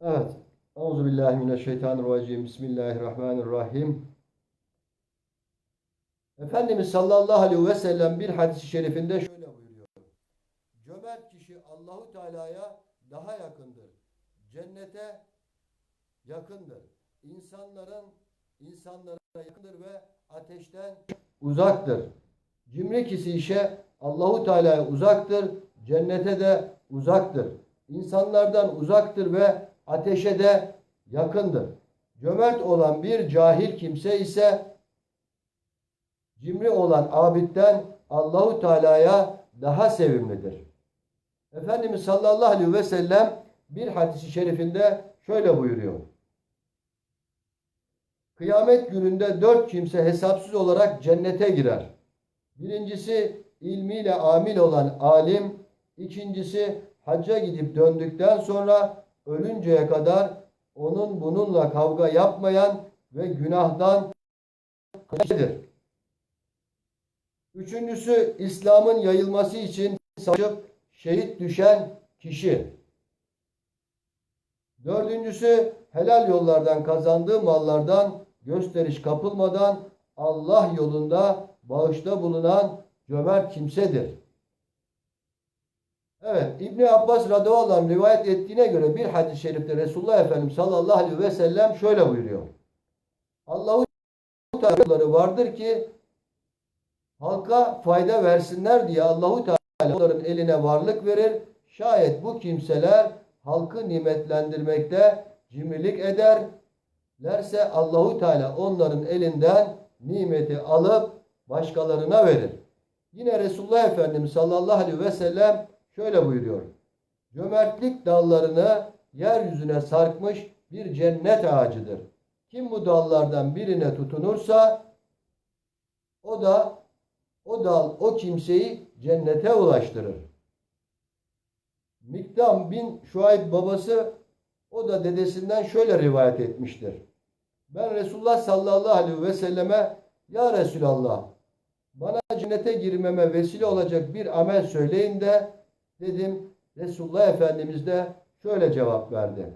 Evet. Euzubillahimineşşeytanirracim. Bismillahirrahmanirrahim. Efendimiz sallallahu aleyhi ve sellem bir hadis-i şerifinde şöyle buyuruyor. Cömert kişi Allahu Teala'ya daha yakındır. Cennete yakındır. İnsanların insanlara yakındır ve ateşten uzaktır. Cimri kişi ise Allahu Teala'ya uzaktır, cennete de uzaktır. İnsanlardan uzaktır ve ateşe de yakındır. Cömert olan bir cahil kimse ise cimri olan abitten Allahu Teala'ya daha sevimlidir. Efendimiz sallallahu aleyhi ve sellem bir hadisi şerifinde şöyle buyuruyor. Kıyamet gününde dört kimse hesapsız olarak cennete girer. Birincisi ilmiyle amil olan alim, ikincisi hacca gidip döndükten sonra ölünceye kadar onun bununla kavga yapmayan ve günahdan kaçıdır. Üçüncüsü İslam'ın yayılması için savaşıp şehit düşen kişi. Dördüncüsü helal yollardan kazandığı mallardan gösteriş kapılmadan Allah yolunda bağışta bulunan cömert kimsedir. Evet, İbni Abbas radıyallahu anh rivayet ettiğine göre bir hadis-i şerifte Resulullah Efendimiz sallallahu aleyhi ve sellem şöyle buyuruyor. Allahu Teala'ları vardır ki halka fayda versinler diye Allahu Teala onların eline varlık verir. Şayet bu kimseler halkı nimetlendirmekte cimrilik ederlerse Allahu Teala onların elinden nimeti alıp başkalarına verir. Yine Resulullah Efendimiz sallallahu aleyhi ve sellem şöyle buyuruyor. Cömertlik dallarını yeryüzüne sarkmış bir cennet ağacıdır. Kim bu dallardan birine tutunursa o da o dal o kimseyi cennete ulaştırır. Miktam bin Şuayb babası o da dedesinden şöyle rivayet etmiştir. Ben Resulullah sallallahu aleyhi ve selleme ya Resulallah bana cennete girmeme vesile olacak bir amel söyleyin de dedim. Resulullah Efendimiz de şöyle cevap verdi.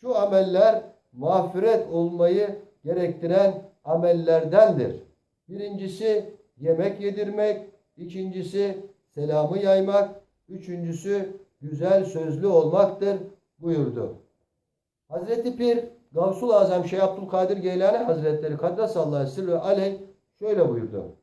Şu ameller mağfiret olmayı gerektiren amellerdendir. Birincisi yemek yedirmek, ikincisi selamı yaymak, üçüncüsü güzel sözlü olmaktır buyurdu. Hazreti Pir Gavsul Azam Şeyh Abdülkadir Geylani Hazretleri Kaddesallahu sirri aleyh şöyle buyurdu.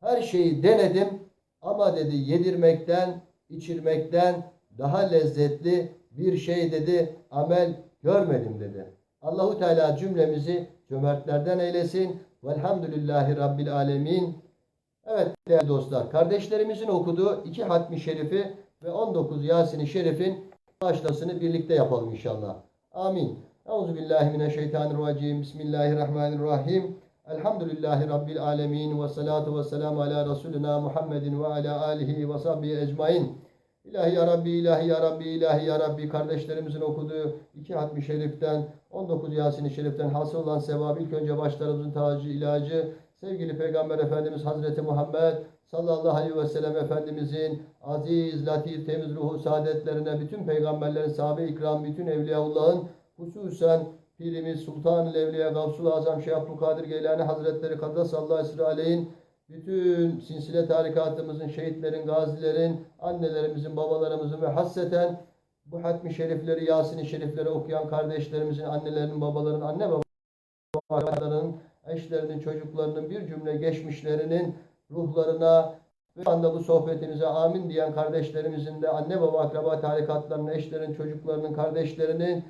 Her şeyi denedim ama dedi yedirmekten, içirmekten daha lezzetli bir şey dedi amel görmedim dedi. Allahu Teala cümlemizi cömertlerden eylesin. Velhamdülillahi Rabbil Alemin. Evet değerli dostlar, kardeşlerimizin okuduğu iki hatmi şerifi ve 19 Yasin-i Şerif'in başlasını birlikte yapalım inşallah. Amin. Euzubillahimineşşeytanirracim. Bismillahirrahmanirrahim. Elhamdülillahi Rabbil alemin ve salatu ve selamu ala Resulina Muhammedin ve ala alihi ve sahbihi ecmain. İlahi ya Rabbi, ilahi ya Rabbi, ilahi ya Rabbi kardeşlerimizin okuduğu iki hatmi şeriften, 19 Yasin-i Şerif'ten hasıl olan sevabı ilk önce başlarımızın tacı, ilacı, sevgili Peygamber Efendimiz Hazreti Muhammed sallallahu aleyhi ve sellem Efendimizin aziz, latif, temiz ruhu saadetlerine, bütün peygamberlerin, sahabe ikram, bütün evliyaullahın, hususen Pirimiz Sultan-ı Evliya Gavsul Azam Şeyh Abdülkadir Geylani Hazretleri Kaddesallahu aleyhin bütün sinsile tarikatımızın, şehitlerin, gazilerin, annelerimizin, babalarımızın ve hasseten bu hatmi şerifleri, Yasin-i şerifleri okuyan kardeşlerimizin, annelerin, babaların, anne babaların, eşlerinin, çocuklarının bir cümle geçmişlerinin ruhlarına ve şu anda bu sohbetimize amin diyen kardeşlerimizin de anne baba akraba tarikatlarının, eşlerin, çocuklarının, kardeşlerinin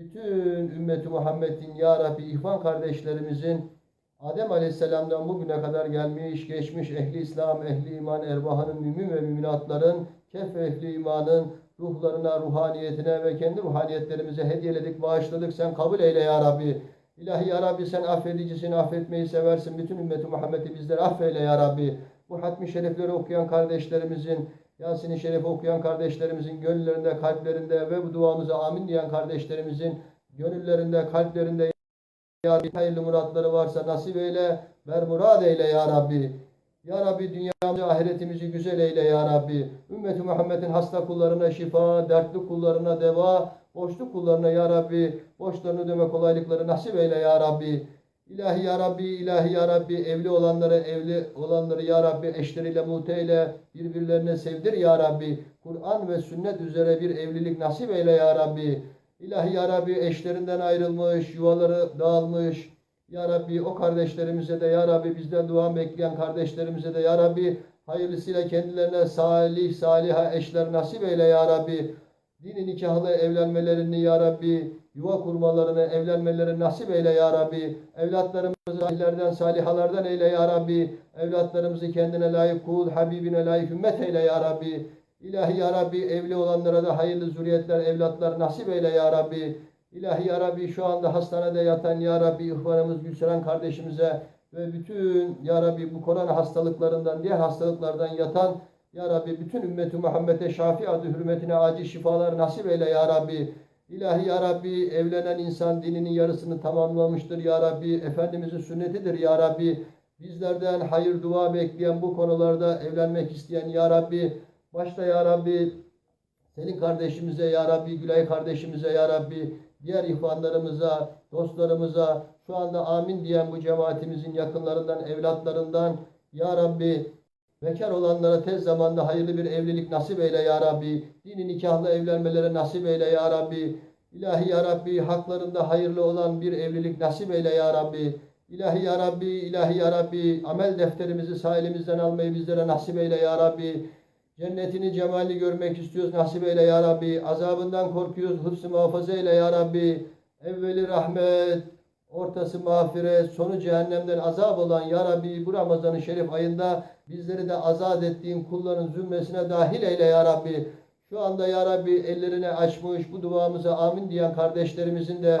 bütün ümmeti Muhammed'in ya Rabbi ihvan kardeşlerimizin Adem Aleyhisselam'dan bugüne kadar gelmiş, geçmiş ehli İslam, ehli iman, ervahının mümin ve müminatların, kef ehli imanın ruhlarına, ruhaniyetine ve kendi ruhaniyetlerimize hediyeledik, bağışladık. Sen kabul eyle ya Rabbi. İlahi ya Rabbi sen affedicisin, affetmeyi seversin. Bütün ümmeti Muhammed'i bizleri affeyle ya Rabbi. Bu hatmi şerifleri okuyan kardeşlerimizin, Yasin-i Şerif okuyan kardeşlerimizin gönüllerinde, kalplerinde ve bu duamıza amin diyen kardeşlerimizin gönüllerinde, kalplerinde ya Rabbi hayırlı muratları varsa nasip eyle, ver murad eyle ya Rabbi. Ya Rabbi dünyamızı, ahiretimizi güzel eyle ya Rabbi. Ümmeti Muhammed'in hasta kullarına şifa, dertli kullarına deva, Borçlu kullarına Ya Rabbi borçlarını ödeme kolaylıkları nasip eyle Ya Rabbi. İlahi Ya Rabbi, ilahi Ya Rabbi, evli olanları, evli olanları Ya Rabbi eşleriyle muteyle birbirlerine sevdir Ya Rabbi. Kur'an ve sünnet üzere bir evlilik nasip eyle Ya Rabbi. İlahi Ya Rabbi eşlerinden ayrılmış, yuvaları dağılmış. Ya Rabbi o kardeşlerimize de Ya Rabbi bizden dua bekleyen kardeşlerimize de Ya Rabbi hayırlısıyla kendilerine salih saliha eşler nasip eyle Ya Rabbi. Dini nikahlı evlenmelerini Ya Rabbi, yuva kurmalarını, evlenmeleri nasip eyle Ya Rabbi. Evlatlarımızı salihlerden, salihalardan eyle Ya Rabbi. Evlatlarımızı kendine layık kul, Habibine layık ümmet eyle Ya Rabbi. İlahi Ya Rabbi evli olanlara da hayırlı zürriyetler, evlatlar nasip eyle Ya Rabbi. İlahi Ya Rabbi şu anda hastanede yatan Ya Rabbi ihvanımız Gülseren kardeşimize ve bütün Ya Rabbi bu korona hastalıklarından, diğer hastalıklardan yatan Ya Rabbi bütün ümmeti Muhammed'e şafi adı hürmetine acil şifalar nasip eyle Ya Rabbi. İlahi Ya Rabbi evlenen insan dininin yarısını tamamlamıştır Ya Rabbi. Efendimizin sünnetidir Ya Rabbi. Bizlerden hayır dua bekleyen bu konularda evlenmek isteyen Ya Rabbi. Başta Ya Rabbi senin kardeşimize Ya Rabbi, Gülay kardeşimize Ya Rabbi, diğer ihvanlarımıza, dostlarımıza, şu anda amin diyen bu cemaatimizin yakınlarından, evlatlarından Ya Rabbi, bekar olanlara tez zamanda hayırlı bir evlilik nasip eyle Ya Rabbi, dini nikahlı evlenmelere nasip eyle Ya Rabbi, İlahi Ya Rabbi, haklarında hayırlı olan bir evlilik nasip eyle Ya Rabbi, İlahi Ya Rabbi, İlahi Ya Rabbi, amel defterimizi sağ elimizden almayı bizlere nasip eyle Ya Rabbi, Cennetini, cemalini görmek istiyoruz. Nasip eyle ya Rabbi. Azabından korkuyoruz. Hıfzı muhafaza eyle ya Rabbi. Evveli rahmet, ortası mağfiret, sonu cehennemden azap olan ya Rabbi bu Ramazan-ı Şerif ayında bizleri de azat ettiğin kulların zümresine dahil eyle ya Rabbi. Şu anda ya Rabbi ellerini açmış bu duamıza amin diyen kardeşlerimizin de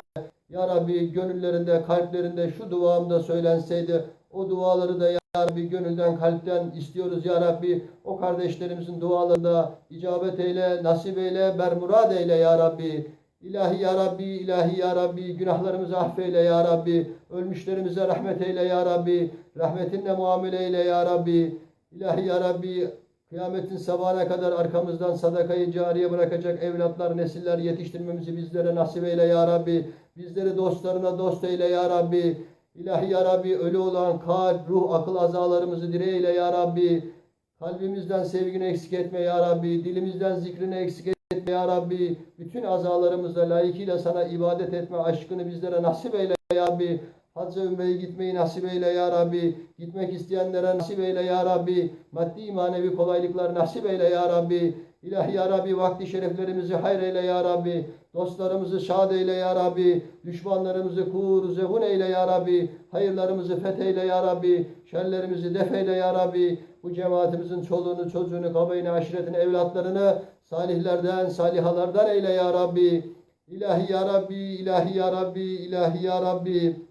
ya Rabbi gönüllerinde, kalplerinde şu duamda söylenseydi o duaları da ya Rabbi gönülden, kalpten istiyoruz ya Rabbi. O kardeşlerimizin dualarında icabet eyle, nasip eyle, bermurad eyle ya Rabbi. İlahi ya Rabbi, ilahi ya Rabbi, günahlarımızı affeyle ya Rabbi. Ölmüşlerimize rahmet eyle ya Rabbi. Rahmetinle muamele eyle ya Rabbi. İlahi ya Rabbi, kıyametin sabahına kadar arkamızdan sadakayı cariye bırakacak evlatlar, nesiller yetiştirmemizi bizlere nasip eyle ya Rabbi. Bizleri dostlarına dost eyle ya Rabbi. İlahi ya Rabbi ölü olan kalp, ruh, akıl azalarımızı direyle ya Rabbi. Kalbimizden sevgini eksik etme ya Rabbi. Dilimizden zikrini eksik etme ya Rabbi. Bütün azalarımızla layıkıyla sana ibadet etme aşkını bizlere nasip eyle ya Rabbi. Hacca ümreyi gitmeyi nasip eyle ya Rabbi. Gitmek isteyenlere nasip eyle ya Rabbi. Maddi manevi kolaylıklar nasip eyle ya Rabbi. İlahi ya Rabbi vakti şereflerimizi hayır eyle ya Rabbi. Dostlarımızı şad eyle ya Rabbi. Düşmanlarımızı kur, zehun eyle ya Rabbi. Hayırlarımızı fetheyle ya Rabbi. Şerlerimizi defeyle ya Rabbi. Bu cemaatimizin çoluğunu, çocuğunu, kabayını, aşiretini, evlatlarını salihlerden, salihalardan eyle ya Rabbi. İlahi ya Rabbi, ilahi ya Rabbi, ilahi ya Rabbi.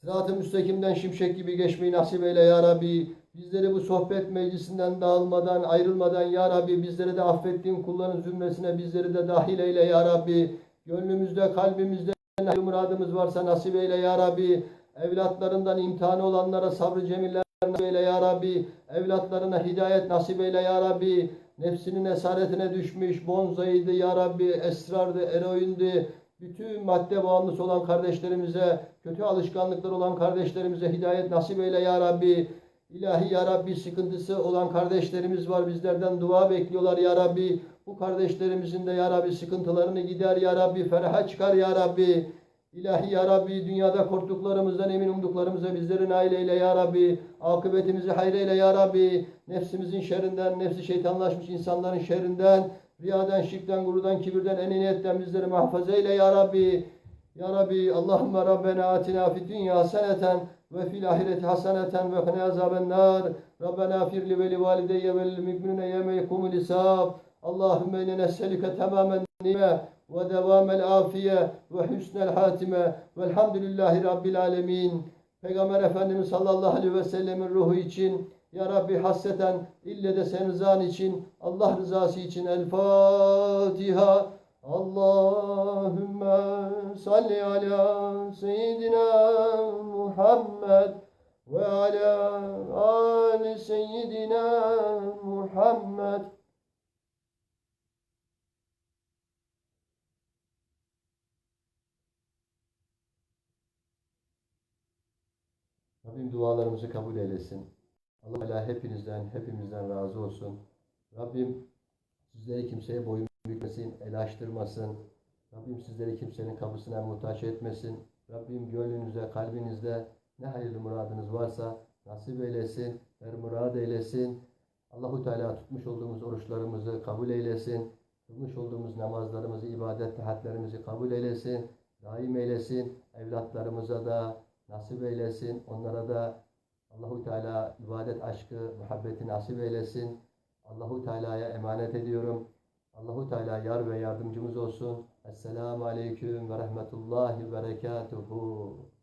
Sırat-ı müstakimden şimşek gibi geçmeyi nasip eyle ya Rabbi. Bizleri bu sohbet meclisinden dağılmadan, ayrılmadan ya Rabbi bizleri de affettiğin kulların zümresine bizleri de dahil eyle ya Rabbi. Gönlümüzde, kalbimizde ne muradımız varsa nasip eyle ya Rabbi. Evlatlarından imtihanı olanlara sabrı cemiller nasip eyle ya Rabbi. Evlatlarına hidayet nasip eyle ya Rabbi. Nefsinin esaretine düşmüş bonzayıydı ya Rabbi. Esrardı, eroindi. Bütün madde bağımlısı olan kardeşlerimize, kötü alışkanlıklar olan kardeşlerimize hidayet nasip eyle ya Rabbi. İlahi ya Rabbi sıkıntısı olan kardeşlerimiz var. Bizlerden dua bekliyorlar ya Rabbi. Bu kardeşlerimizin de ya Rabbi sıkıntılarını gider ya Rabbi. Feraha çıkar ya Rabbi. İlahi ya Rabbi dünyada korktuklarımızdan emin umduklarımıza bizleri nail eyle ya Rabbi. Akıbetimizi hayır ya Rabbi. Nefsimizin şerrinden, nefsi şeytanlaşmış insanların şerrinden, riyadan, şirkten, gurudan, kibirden, eniniyetten bizleri muhafaza eyle ya Rabbi. Ya Rabbi Allahümme Rabbena atina fid dünya haseneten ve fil ahireti haseneten ve qina azaben nar. Rabbena firli ve li valideyye ve lil müminine yevme yekumul hisab. Allahümme inne nes'elike tamamen nime afiye ve hüsnel hatime velhamdülillahi rabbil alemin. Peygamber Efendimiz sallallahu aleyhi ve sellemin ruhu için ya Rabbi hasreten ille de sen rızan için Allah rızası için El Fatiha. Allahümme salli ala seyyidina Muhammed ve ala ali seyyidina Muhammed. Rabbim dualarımızı kabul eylesin. Allah Teala hepinizden, hepimizden razı olsun. Rabbim sizleri kimseye boyun bükmesin, el açtırmasın. Rabbim sizleri kimsenin kapısına muhtaç etmesin. Rabbim gönlünüzde, kalbinizde ne hayırlı muradınız varsa nasip eylesin, ver murad eylesin. Allahu Teala tutmuş olduğumuz oruçlarımızı kabul eylesin. Kılmış olduğumuz namazlarımızı, ibadet taatlerimizi kabul eylesin. Daim eylesin. Evlatlarımıza da nasip eylesin. Onlara da Allahu Teala ibadet aşkı, muhabbeti nasip eylesin. Allahu Teala'ya emanet ediyorum. Allahu Teala yar ve yardımcımız olsun. Esselamu Aleyküm ve Rahmetullahi ve Berekatuhu.